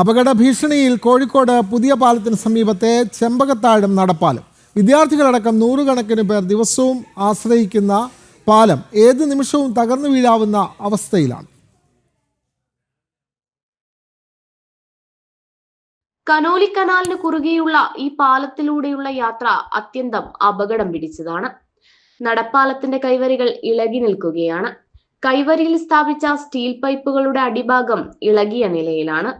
അപകട ഭീഷണിയിൽ കോഴിക്കോട് പുതിയ പാലത്തിന് സമീപത്തെ ചെമ്പകത്താഴം നടപ്പാലം. വിദ്യാർത്ഥികളടക്കം നൂറുകണക്കിന് പേർ ദിവസവും ആശ്രയിക്കുന്ന പാലം ഏത് നിമിഷവും തകർന്നു വീഴാവുന്ന അവസ്ഥയിലാണ്. കനോലി കനാലിന് കുറുകെയുള്ള ഈ പാലത്തിലൂടെയുള്ള യാത്ര അത്യന്തം അപകടം പിടിച്ചതാണ്. നടപ്പാലത്തിന്റെ കൈവരികൾ ഇളകി നിൽക്കുകയാണ്. കൈവരിയിൽ സ്ഥാപിച്ച സ്റ്റീൽ പൈപ്പുകളുടെ അടിഭാഗം ഇളകിയ നിലയിലാണ്.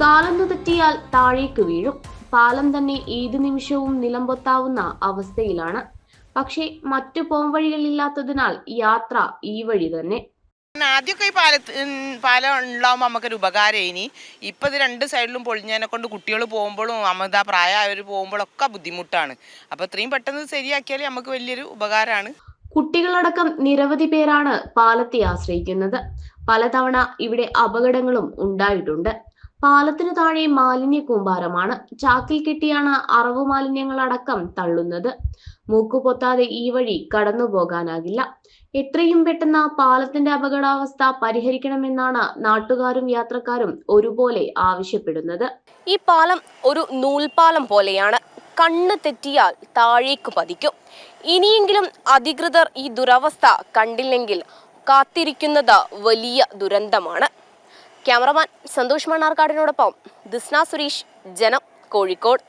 കാലൊന്നു തെറ്റിയാൽ താഴേക്ക് വീഴും. പാലം തന്നെ ഏത് നിമിഷവും നിലംപൊത്താവുന്ന അവസ്ഥയിലാണ്. പക്ഷേ മറ്റു പോംവഴികളില്ലാത്തതിനാൽ യാത്ര ഈ വഴി തന്നെ. ആദ്യമൊക്കെ ഈ പാലത്ത് പാലം ഉണ്ടാകുമ്പോൾ നമുക്കൊരു ഉപകാരം ഇനി ഇപ്പം ഇത് രണ്ട് സൈഡിലും പൊളിഞ്ഞതിനെ കൊണ്ട് കുട്ടികൾ പോകുമ്പോഴും അമിത പ്രായമായവർ പോകുമ്പോഴൊക്കെ ബുദ്ധിമുട്ടാണ്. അപ്പോൾ ഇത്രയും പെട്ടെന്ന് ശരിയാക്കിയാൽ നമുക്ക് വലിയൊരു ഉപകാരമാണ് കുട്ടികളടക്കം നിരവധി പേരാണ് പാലത്തെ ആശ്രയിക്കുന്നത്. പലതവണ ഇവിടെ അപകടങ്ങളും ഉണ്ടായിട്ടുണ്ട്. പാലത്തിന് താഴെ മാലിന്യ കൂമ്പാരമാണ്. ചാക്കിൽ കെട്ടിയാണ് അറവു മാലിന്യങ്ങൾ അടക്കം തള്ളുന്നത് മൂക്കുപൊത്താതെ ഈ വഴി കടന്നു പോകാനാകില്ല എത്രയും പെട്ടെന്ന് പാലത്തിന്റെ അപകടാവസ്ഥ പരിഹരിക്കണമെന്നാണ് നാട്ടുകാരും യാത്രക്കാരും ഒരുപോലെ ആവശ്യപ്പെടുന്നത്. ഈ പാലം ഒരു നൂൽപാലം പോലെയാണ്. കണ്ണ് തെറ്റിയാൽ താഴേക്ക് പതിക്കും. ഇനിയെങ്കിലും അധികൃതർ ഈ ദുരവസ്ഥ കണ്ടില്ലെങ്കിൽ കാത്തിരിക്കുന്നത് വലിയ ദുരന്തമാണ്. ക്യാമറമാൻ സന്തോഷ് മണ്ണാർക്കാടിനോടൊപ്പം ദിസ്ന സുരേഷ് ജനം കോഴിക്കോട്.